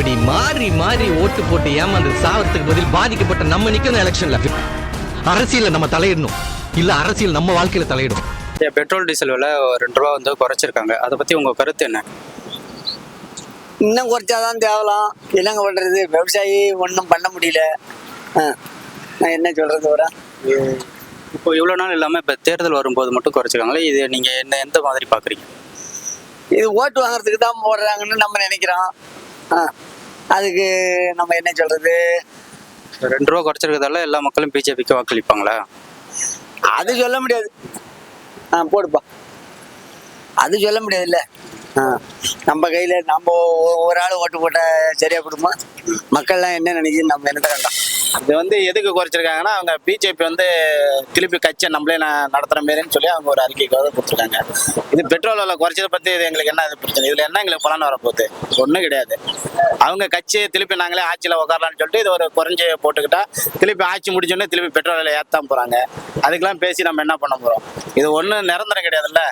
இப்படி மாறி மாறி ஓட்டு போட்டு ஏமாந்து சாவறதுக்கு பதில் பாதிக்கப்பட்ட நம்ம நிக்கணும் எலெக்ஷன்ல அரசியல்ல நம்ம தலையிடணும். இல்ல அரசியல் நம்ம வாழ்க்கையில தலையிடும். பெட்ரோல் டீசல் விலை ரெண்டு ரூபா வந்து குறைச்சிருக்காங்க. அதை பற்றி உங்கள் கருத்து என்ன? இன்னும் குறைச்சாதான் தேவலாம். என்னங்க பண்றது? விவசாயி ஒன்றும் பண்ண முடியல. நான் என்ன சொல்றது வர இப்போ இவ்வளோ நாள் இல்லாமல் இப்போ தேர்தல் வரும்போது மட்டும் குறைச்சிருக்காங்களே. இது நீங்கள் என்ன எந்த மாதிரி பார்க்குறீங்க இது ஓட்டு வாங்குறதுக்கு தான் போடுறாங்கன்னு நம்ம நினைக்கிறோம். ஆ, அதுக்கு நம்ம என்ன சொல்றது? ரெண்டு ரூபா குறைச்சிருக்கிறதால எல்லா மக்களும் பிஜேபிக்கு வாக்களிப்பாங்களா? அது சொல்ல முடியாது. ஆ போடுப்பா. அது சொல்ல முடியாதுல்ல. ஆ நம்ம கையில நம்ம ஒரு ஆள் ஓட்டு போட்டா சரியா கொடுமா மக்கள்லாம் என்ன நினைக்குது? நம்ம என்னத்த கண்டோம்? இது வந்து எதுக்கு குறைச்சிருக்காங்கன்னா அவங்க பிஜேபி வந்து திருப்பி கட்சியை நம்மளே ந- நடத்துற மாரின்னு சொல்லி அவங்க ஒரு அறிக்கைக்காக கொடுத்துருக்காங்க. இது பெட்ரோல் விலை குறைச்சதை பத்தி இது எங்களுக்கு என்ன இது பிரச்சனை? இதுல என்ன எங்களுக்கு பலன் வரப்போகுது? ஒன்றும் கிடையாது. அவங்க கட்சியை திருப்பி நாங்களே ஆட்சியில் உட்காரலாம்னு சொல்லிட்டு இது ஒரு குறைஞ்சி போட்டுக்கிட்டா திருப்பி ஆட்சி முடிஞ்சோடனே திருப்பி பெட்ரோல் விலை ஏற்றாம போறாங்க. அதுக்கெல்லாம் பேசி நம்ம என்ன பண்ண போறோம்? இது ஒன்றும் நிரந்தரம் கிடையாதுல்ல.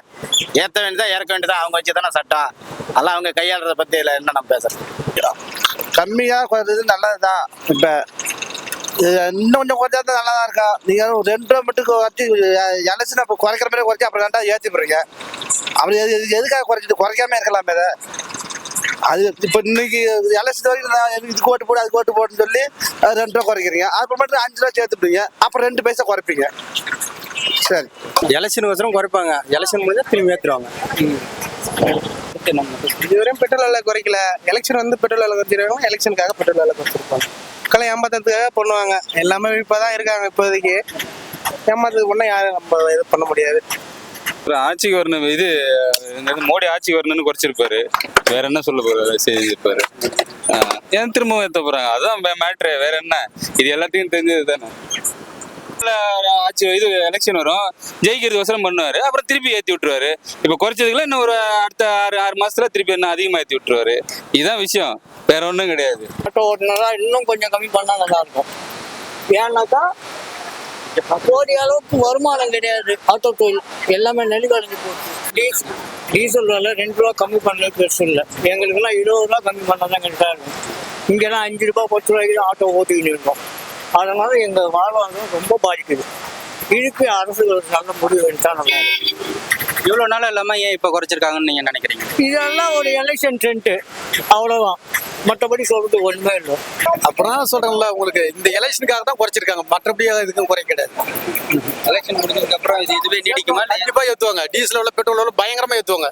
ஏற்ற வேண்டியதா இறக்க வேண்டியதா அவங்க வச்சு தானே சட்டம். அதெல்லாம் அவங்க கையாளுறத பற்றி இல்லை என்ன நம்ம பேசுகிறோம் கம்மியாக குறைஞ்சது நல்லதுதான். இப்போ இன்னும் கொஞ்சம் குறைச்சா தான் நல்லா தான் இருக்கா? நீங்கள் ஒரு ரெண்டு ரூபா மட்டும் குறைச்சி எலெக்ஷன் இப்போ குறைக்கிற மாதிரி குறைச்சி அப்புறம் கண்டா ஏற்றி போடுறீங்க அப்படி எது எதுக்காக குறைச்சிட்டு குறைக்காம இருக்கலாமே அதை அது இப்போ இன்னைக்கு எலெக்ஷன் வரைக்கும் நான் இதுக்கு ஓட்டு போடு அதுக்கு ஓட்டு போடுன்னு சொல்லி அது ரெண்டு ரூபா குறைக்கிறீங்க. அப்புறம் மட்டும் அஞ்சு ரூபா சேர்த்துப்பீங்க. அப்புறம் ரெண்டு பைசா குறைப்பீங்க. சரி. எலெக்ஷன் வசரம் குறைப்பாங்க. எலெக்ஷன் முடிஞ்சா திரும்பி ஏற்றுவாங்க இதுவரையும் பெட்ரோல் விலை குறைக்கல. எலெக்ஷன் வந்து பெட்ரோல் விலை குறைச்சிருக்காங்க. எலெக்ஷனுக்காக பெட்ரோல் விலை குறைச்சிருப்பாங்க. மக்களை ஏமாத்துறதுக்காக பண்ணுவாங்க. எல்லாமே இப்போ தான் இருக்காங்க இப்போதைக்கு. ஏமாத்துக்கு ஒன்றும் யாரும் நம்ம இது பண்ண முடியாது. அப்புறம் ஆட்சிக்கு வரணும் இது மோடி ஆட்சிக்கு வரணும்னு குறைச்சிருப்பாரு. வேற என்ன சொல்ல போறாரு? செய்திருப்பாரு. ஏன் திரும்பவும் ஏத்த போறாங்க? அதான் மேட்ரு வேற என்ன? இது எல்லாத்தையும் தெரிஞ்சது தானே. ஆட்சி இது எலெக்ஷன் வரும். ஜெயிக்கிறது வசரம் பண்ணுவாரு. அப்புறம் திருப்பி ஏத்தி விட்டுருவாரு. இப்ப குறைச்சதுக்குள்ள இன்னும் ஒரு அடுத்த ஆறு ஆறு மாசத்துல திருப்பி என்ன அதிகமா ஏத்தி விட்டுருவாரு. இதுதான் விஷயம். வேற ஒண்ணும் கிடையாது. ஆட்டோ ஓட்டுனதா இன்னும் கொஞ்சம் கம்மி பண்ணா நல்லா இருக்கும். ஏன்னாக்கா கோடி அளவுக்கு வருமானம் கிடையாது. ஆட்டோ தொழில் எல்லாமே நெடுக்கடைஞ்சு போச்சு டீசல் டீசல் விலை ரெண்டு ரூபா கம்மி பண்ணல பெருசு இல்லை. எங்களுக்கெல்லாம் இருபது ரூபா கம்மி பண்ணால் தான் கரெக்டாக இருக்கும். இங்கெல்லாம் அஞ்சு ரூபா பத்து ரூபாய்க்கு ஆட்டோ ஓட்டிக்கிட்டு இருக்கோம் அதனால எங்கள் வாழ்வாதாரம் ரொம்ப பாதிக்குது. இதுக்கு அரசு நல்ல முடிவு எடுத்தா நல்லா இவ்வளோ நாள் இல்லாமல் ஏன் இப்போ குறைச்சிருக்காங்கன்னு நீங்கள் நினைக்கிறீங்க? இதெல்லாம் ஒரு எலெக்ஷன் ட்ரெண்ட் அவ்வளோதான் மற்றபடி சொல்றது ஒன்றுமே இல்லை. அப்புறம் சொல்கிறேன்ல உங்களுக்கு இந்த எலெக்ஷனுக்காக தான் குறைச்சிருக்காங்க. மற்றபடி இதுக்கும் குறை கிடையாது. எலெக்ஷன் முடிஞ்சதுக்கு அப்புறம் இது இதுவே நீடிக்குமா இல்ல கண்டிப்பா ஏத்துவாங்க. டீசல் விலை பெட்ரோல் விலை பயங்கரமா ஏத்துவாங்க.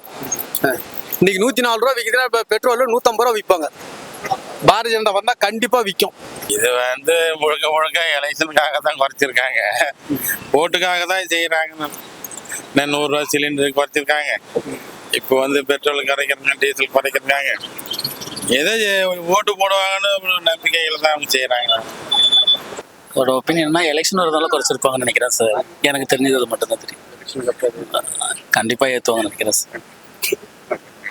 இன்னைக்கு நூத்தி நாலு ரூபா விற்கிறா இப்ப பெட்ரோல் நூத்தம்பது ரூபா விற்பாங்க பாரதிய ஜனதா வந்தா கண்டிப்பா விற்கும் இது வந்து முழுக்க முழுக்க எலெக்ஷனுக்காக தான் குறைச்சிருக்காங்க. ஓட்டுக்காக தான் செய்யறாங்க இன்னும் நூறுரூவா சிலிண்டருக்கு குறைச்சிருக்காங்க. இப்போ வந்து பெட்ரோல் குறைக்கிறாங்க டீசல் குறைக்கிறாங்க ஏதோ ஓட்டு போடுவாங்கன்னு ஒரு நம்பிக்கையில தான் அவங்க செய்யறாங்க ஒரு ஒப்பீனியன்னா எலெக்ஷன் வரதால குறைச்சிருப்பாங்கன்னு நினைக்கிறேன் சார் எனக்கு தெரிஞ்சது மட்டும்தான் தெரியும். கண்டிப்பாக ஏற்றுவாங்கன்னு நினைக்கிறேன் சார்